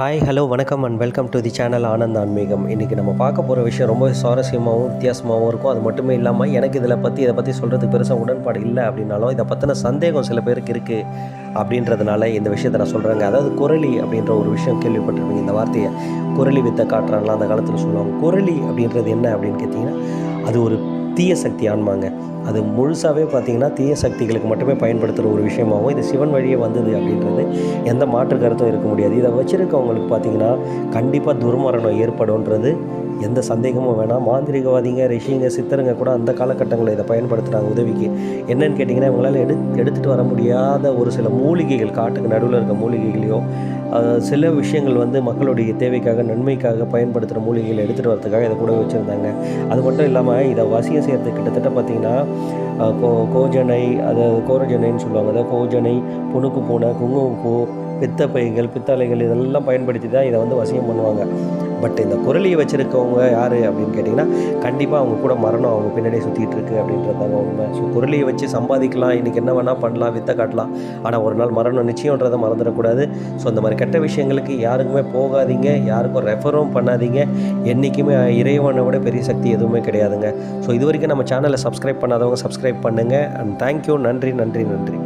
Hi hello வணக்கம் and welcome to the channel Anand ஆன்மீகம். இன்றைக்கி நம்ம பார்க்க போகிற விஷயம் ரொம்ப சுவாரஸ்யமாகவும் வித்தியாசமாகவும் இருக்கும். அது மட்டுமே இல்லாமல் எனக்கு இதில் பற்றி இதை பற்றி சொல்கிறதுக்கு பெருசாக உடன்பாடு இல்லை அப்படின்னாலும் இதை பற்றின சந்தேகம் சில பேருக்கு இருக்குது அப்படின்றதுனால இந்த விஷயத்தை நான் சொல்கிறேங்க அதாவது குரலி அப்படின்ற ஒரு விஷயம் கேள்விப்பட்டிருப்பீங்க இந்த வார்த்தையை. குரலி வித்த காட்டுறான்லாம் அந்த காலத்தில் சொல்லுவாங்க. குரலி அப்படின்றது என்ன அப்படின்னு கேட்டிங்கன்னா அது ஒரு தீய சக்தி ஆன்மாங்க. அது முழுசாகவே பார்த்தீங்கன்னா தீய சக்திகளுக்கு மட்டுமே பயன்படுத்துகிற ஒரு விஷயமாகவும் இது சிவன் வழியே வந்தது அப்படின்றது எந்த மாற்று கருத்தும் இருக்க முடியாது. இதை வச்சுருக்கவங்களுக்கு பார்த்தீங்கன்னா கண்டிப்பாக துர்மரணம் ஏற்படும்ன்றது எந்த சந்தேகமும் வேணாம். மாந்திரிகவாதிங்க ரிஷிங்க சித்தருங்க கூட அந்த காலகட்டங்களில் இதை பயன்படுத்துகிறாங்க உதவிக்கு. என்னன்னு கேட்டிங்கன்னா இவங்களால் எடு எடுத்துகிட்டு வர முடியாத ஒரு சில மூலிகைகள் காட்டுக்கு நடுவில் இருக்க மூலிகைகளையோ சில விஷயங்கள் வந்து மக்களுடைய தேவைக்காக நன்மைக்காக பயன்படுத்துகிற மூலிகைகளை எடுத்துகிட்டு வரதுக்காக இதை கூட வச்சுருந்தாங்க. அது மட்டும் இல்லாமல் இதை வசியம் செய்கிறது கிட்டத்தட்ட பார்த்திங்கன்னா கோ கோஜனை அதாவது கோரஜனைன்னு சொல்லுவாங்க. அதாவது கோஜனை புணுக்கு பூனை குங்குமப்பூ பித்தப்பைகள் பித்தளைகள் இதெல்லாம் பயன்படுத்தி தான் இதை வந்து வசியம் பண்ணுவாங்க. பட் இந்த குரலியை வச்சுருக்கவங்க யார் அப்படின்னு கேட்டிங்கன்னா கண்டிப்பாக அவங்க கூட மரணம் அவங்க பின்னாடியே சுற்றிட்டு இருக்கு அப்படின்றதாங்க உண்மை. ஸோ குரலியை வச்சு சம்பாதிக்கலாம் இன்றைக்கி என்ன வேணால் பண்ணலாம் வித்த காட்டலாம். ஆனால் ஒரு நாள் மரணம் நிச்சயன்றதை மறந்துடக்கூடாது. ஸோ இந்த மாதிரி கெட்ட விஷயங்களுக்கு யாருக்குமே போகாதீங்க. யாருக்கும் ரெஃபரும் பண்ணாதீங்க. என்றைக்குமே இறைவனை விட பெரிய சக்தி எதுவுமே கிடையாதுங்க. ஸோ இது வரைக்கும் நம்ம சேனலை சப்ஸ்கிரைப் பண்ணாதவங்க சப்ஸ்கிரைப் பண்ணுங்கள் அண்ட் தேங்க்யூ நன்றி நன்றி நன்றி.